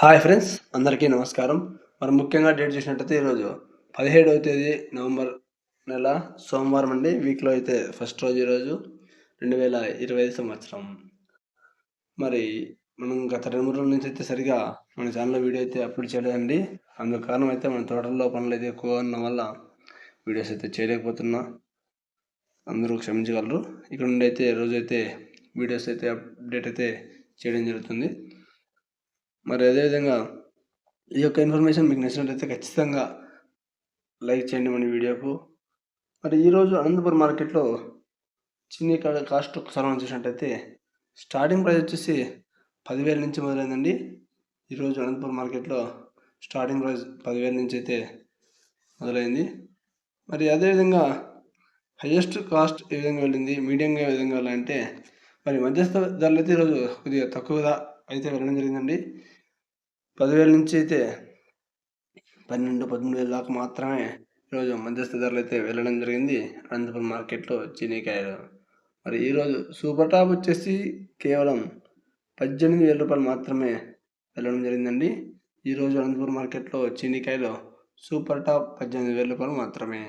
Hi friends అందరికీ నమస్కారం. మరి ముఖ్యంగా డేట్ చూసినట్టయితే ఈరోజు పదిహేడవ తేదీ నవంబర్ నెల సోమవారం అండి. వీక్లో అయితే ఫస్ట్ రోజు ఈరోజు రెండు వేల ఇరవై ఐదు సంవత్సరం. మరి మనం గత రెండు మూడు రోజుల నుంచి అయితే సరిగా మన ఛానల్లో వీడియో అయితే అప్లోడ్ చేయలేదండి. అందుకు కారణం అయితే మన తోటల్లో పనులు అయితే ఎక్కువ ఉన్న వల్ల వీడియోస్ అయితే చేయలేకపోతున్నా. అందరూ క్షమించగలరు. ఇక్కడ నుండి అయితే రోజైతే వీడియోస్ అయితే అప్డేట్ అయితే చేయడం జరుగుతుంది. మరి అదేవిధంగా ఈ యొక్క ఇన్ఫర్మేషన్ మీకు నచ్చినట్లయితే ఖచ్చితంగా లైక్ చేయండి మన వీడియోకు మరి ఈరోజు అనంతపురం మార్కెట్లో చిన్ని కాస్ట్ ఒకసారి మనం చూసినట్టయితే స్టార్టింగ్ ప్రైస్ వచ్చేసి పదివేల నుంచి మొదలైందండి. ఈరోజు అనంతపురం మార్కెట్లో స్టార్టింగ్ ప్రైస్ పదివేల నుంచి అయితే మొదలైంది. మరి అదేవిధంగా హయ్యెస్ట్ కాస్ట్ ఏ విధంగా వెళ్ళింది మీడియంగా ఏ విధంగా వెళ్ళాలంటే మరి మధ్యస్థ ధరలు అయితే ఈరోజు కొద్దిగా తక్కువగా అయితే వెళ్ళడం జరిగిందండి. పదివేల నుంచి అయితే పన్నెండు పదమూడు వేల దాకా మాత్రమే ఈరోజు మధ్యస్థ ధరలు అయితే వెళ్ళడం జరిగింది. అనంతపురం మార్కెట్లో చీనీకాయలు మరి ఈరోజు సూపర్ టాప్ వచ్చేసి కేవలం పద్దెనిమిది వేల రూపాయలు మాత్రమే వెళ్ళడం జరిగిందండి. ఈరోజు అనంతపురం మార్కెట్లో చీనీకాయలు సూపర్ టాప్ పద్దెనిమిది వేల రూపాయలు మాత్రమే.